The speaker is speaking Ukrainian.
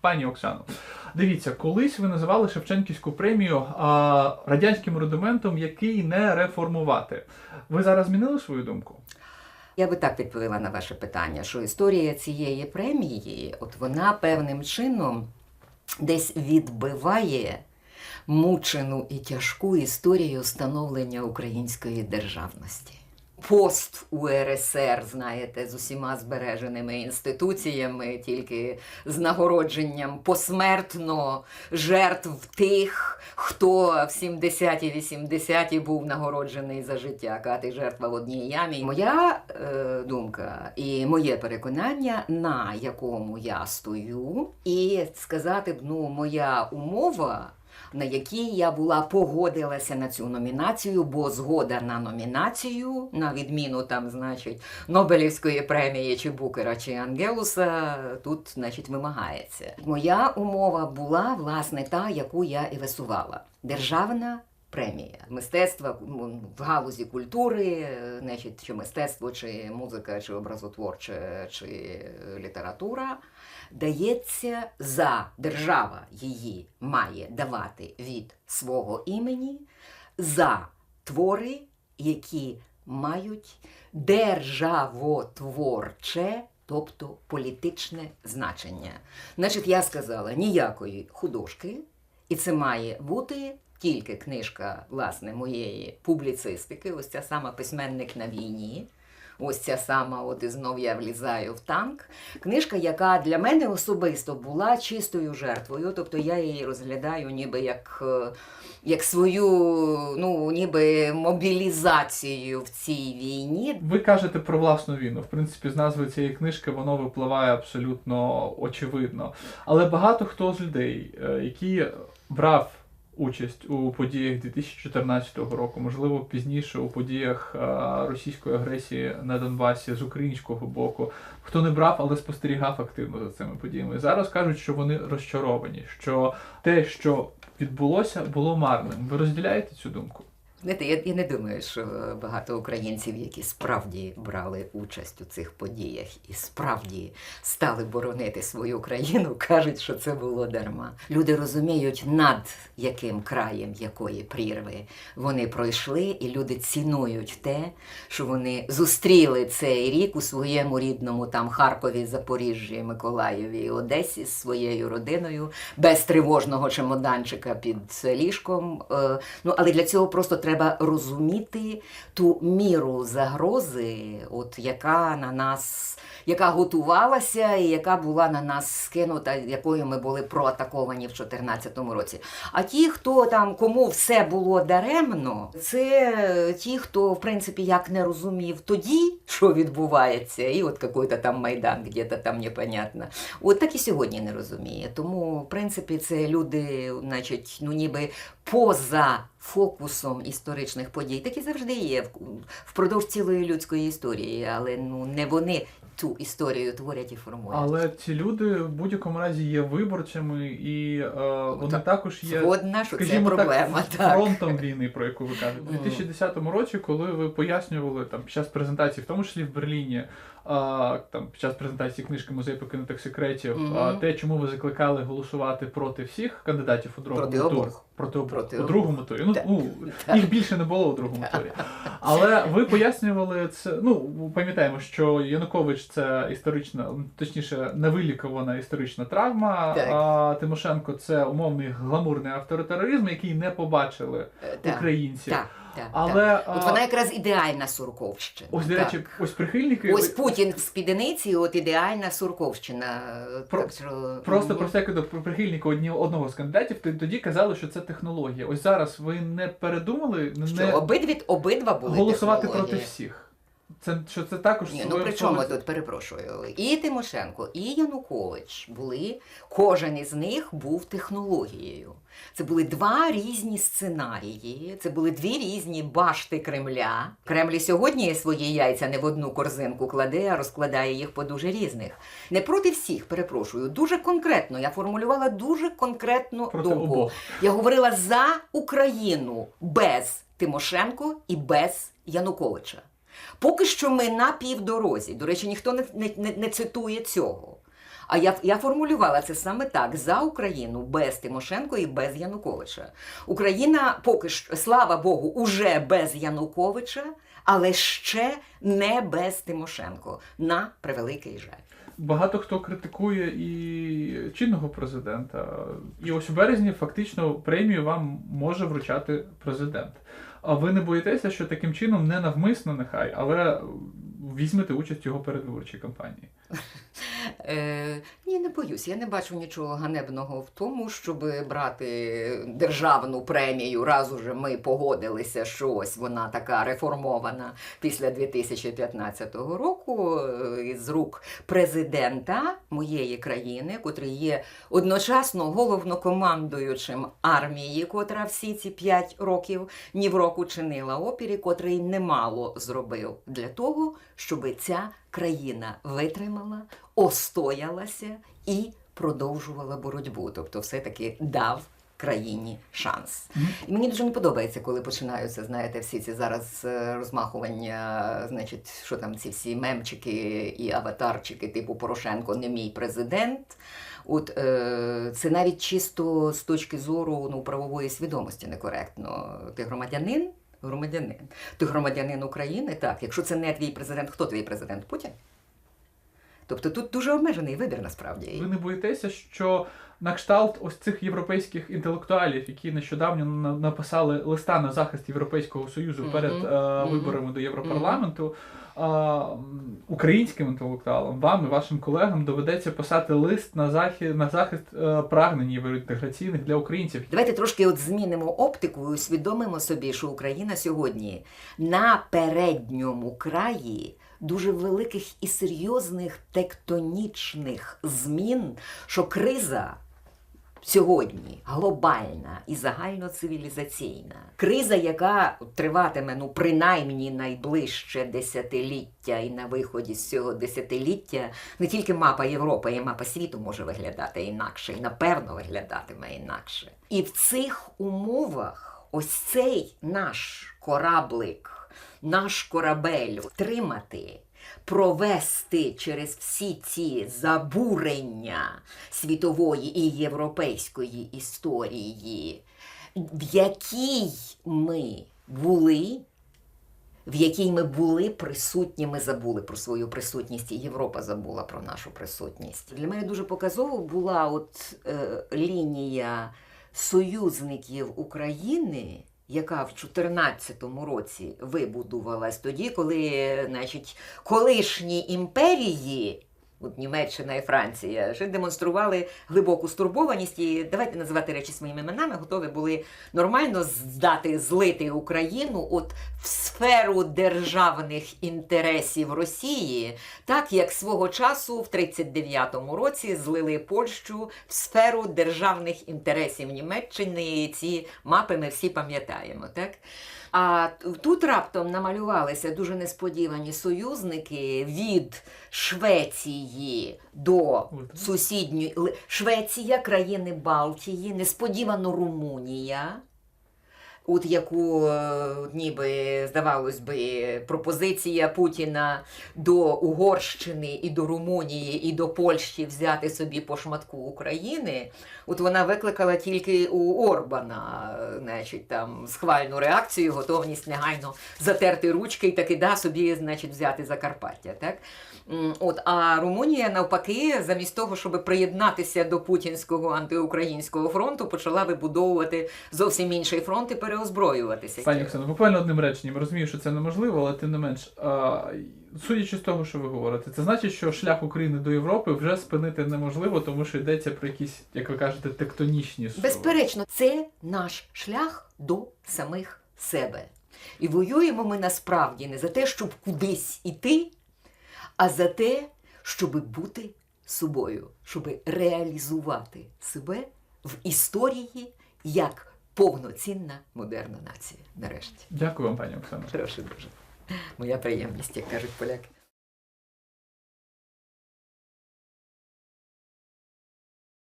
Пані Оксано, дивіться, колись ви називали Шевченківську премію а, радянським рудиментом, який не реформувати. Ви зараз змінили свою думку? Я би так відповіла на ваше питання, що історія цієї премії, от вона певним чином десь відбиває мучену і тяжку історію становлення української державності. Пост УРСР, знаєте, з усіма збереженими інституціями, тільки з нагородженням посмертно жертв тих, хто в 70-ті, 80-ті був нагороджений за життя. Кати жертва в одній ямі. Моя е, думка і моє переконання, на якому я стою, і сказати б, ну, моя умова на якій я була погодилася на цю номінацію, бо згода на номінацію, на відміну там, значить, Нобелівської премії чи Букера чи Ангелуса, тут, значить, вимагається. Моя умова була власне та, яку я і висувала. Державна. Премія мистецтва в галузі культури, е, значить, чи мистецтво, чи музика, чи образотворче, чи література дається за держава її має давати від свого імені за твори, які мають державотворче, тобто політичне значення. Значить, я сказала ніякої художки, і це має бути. Тільки книжка власне моєї публіцистики, ось ця сама письменник на війні, ось ця сама, от і знов я влізаю в танк. Книжка, яка для мене особисто була чистою жертвою, тобто я її розглядаю ніби як, е, як свою ну, ніби мобілізацію в цій війні. Ви кажете про власну війну. В принципі, з назви цієї книжки воно випливає абсолютно очевидно. Але багато хто з людей, е, які брав участь у подіях 2014 року, можливо, пізніше у подіях е, російської агресії на Донбасі з українського боку, хто не брав, але спостерігав активно за цими подіями. Зараз кажуть, що вони розчаровані, що те, що відбулося, було марним. Ви розділяєте цю думку? Знаєте, я, я не думаю, що багато українців, які справді брали участь у цих подіях і справді стали боронити свою країну, кажуть, що це було дарма. Люди розуміють, над яким краєм якої прірви вони пройшли, і люди цінують те, що вони зустріли цей рік у своєму рідному там Харкові, Запоріжжі, Миколаєві Одесі з своєю родиною, без тривожного чемоданчика під ліжком. Е, Ну, але для цього просто треба розуміти ту міру загрози, от яка на нас, яка готувалася і яка була на нас скинута, якою ми були проатаковані в 2014 році. А ті, хто там кому все було даремно, це ті, хто в принципі як не розумів тоді, що відбувається, і от якийсь там майдан, где-то там непонятно. От так і сьогодні не розуміє. Тому, в принципі, це люди, значить, ну ніби поза фокусом історичних подій. Так і завжди є впродовж цілої людської історії, але ну не вони ту історію творять і формують. Але ці люди в будь-якому разі є виборцями, і е, вони Так, також є Згодна, що це проблема. так, Так, фронтом війни, про яку ви кажете. У 2010 році, коли ви пояснювали там під час презентації, в тому числі в Берліні, а, там під час презентації книжки Музей покинутих секретів, Мгм. а, те, чому ви закликали голосувати проти всіх кандидатів у другому Проти турі. обох. Проти обох. Проти у другому турі. Ну, у, їх більше не було у другому турі. Але ви пояснювали це. Ну, пам'ятаємо, що Янукович це історична, точніше, невилікована історична травма. Так. А Тимошенко це умовний гламурний авторитаризм, який не побачили Е, так, українці. так, так, Але так. а, От вона якраз ідеальна сурковщина. ось, до так. речі, ось прихильники. Ось Путін в спідниці, от ідеальна сурковщина. Про- так що, Просто про всяке до прихильника одні, одного з кандидатів тоді казали, що це технологія. Ось зараз ви не передумали Що, не обидві, обидва були голосувати технології. проти всіх. Це що це також Ні, ну при чому тут перепрошую? І Тимошенко, і Янукович були, кожен із них був технологією. Це були два різні сценарії, це були дві різні башти Кремля. Кремль сьогодні свої яйця не в одну корзинку кладе, а розкладає їх по дуже різних. Не проти всіх, перепрошую, дуже конкретно. Я формулювала дуже конкретну проти думку. обох. Я говорила за Україну без Тимошенко і без Януковича. Поки що ми на півдорозі. До речі, ніхто не, не, не, цитує цього. А я, я формулювала це саме так: за Україну без Тимошенко і без Януковича. Україна поки що, слава Богу, уже без Януковича, але ще не без Тимошенко. На превеликий жаль. Багато хто критикує і чинного президента. І ось у березні фактично премію вам може вручати президент. А ви не боїтеся, що таким чином не навмисно, нехай, але візьмете участь в його передвиборчій кампанії? Е, ні, не боюсь. Я не бачу нічого ганебного в тому, щоб брати державну премію. Раз уже ми погодилися, що ось вона така реформована після 2015 року е, із рук президента моєї країни, котрий є одночасно головнокомандуючим армії, котра всі ці п'ять років ні в року чинила опірі, котрий немало зробив для того, щоб ця країна витримала, остоялася і продовжувала боротьбу. Тобто, все-таки дав країні шанс. І мені дуже не подобається, коли починаються, знаєте, всі ці зараз е, розмахування, значить, що там ці всі мемчики і аватарчики, типу Порошенко не мій президент. От е, це навіть чисто з точки зору ну, правової свідомості некоректно. Ти громадянин? Громадянин. Ти громадянин України, так. Якщо це не твій президент, хто твій президент? Путін? Тобто тут дуже обмежений вибір насправді. Ви не боїтеся, що на кшталт ось цих європейських інтелектуалів, які нещодавно на- написали листа на захист Європейського Союзу перед е, Мгм. виборами до Європарламенту, українським інтелектуалам, вам і вашим колегам доведеться писати лист на захист, на захист е, прагнень євроінтеграційних для українців. Давайте трошки от змінимо оптику і усвідомимо собі, що Україна сьогодні на передньому краї дуже великих і серйозних тектонічних змін, що криза. Сьогодні глобальна і загальноцивілізаційна криза, яка триватиме ну принаймні найближче десятиліття, і на виході з цього десятиліття не тільки мапа Європи, і мапа світу може виглядати інакше, і напевно виглядатиме інакше. І в цих умовах ось цей наш кораблик, наш корабель втримати провести через всі ці забурення світової і європейської історії, в якій ми були. В якій ми були присутні, ми забули про свою присутність, і Європа забула про нашу присутність. Для мене дуже показово була от е, лінія союзників України, яка в 2014 році вибудувалась тоді, коли значить, колишні імперії. Німеччина і Франція вже демонстрували глибоку стурбованість і давайте називати речі своїми іменами, готові були нормально здати, злити Україну от в сферу державних інтересів Росії, так як свого часу в 39-му році злили Польщу в сферу державних інтересів Німеччини. І ці мапи ми всі пам'ятаємо. Так? А тут раптом намалювалися дуже несподівані союзники від Швеції до сусідньої Швеція, країни Балтії, несподівано Румунія. От яку е, ніби здавалось би пропозиція Путіна до Угорщини і до Румунії і до Польщі взяти собі по шматку України, от вона викликала тільки у Орбана, значить, там схвальну реакцію, готовність негайно затерти ручки і таки да собі, значить, взяти Закарпаття. Так? От, а Румунія, навпаки, замість того, щоб приєднатися до путінського антиукраїнського фронту, почала вибудовувати зовсім інший фронт і переозброюватися. Пані Оксано, буквально одним реченням розумію, що це неможливо, але тим не менш, а, судячи з того, що ви говорите, це значить, що шлях України до Європи вже спинити неможливо, тому що йдеться про якісь, як ви кажете, тектонічні суви. Безперечно, це наш шлях до самих себе. І воюємо ми насправді не за те, щоб кудись іти, а за те, щоб бути собою, щоб реалізувати себе в історії як повноцінна модерна нація. Нарешті. Дякую вам, пані Оксано. Прошу дуже. Моя приємність, як кажуть поляки.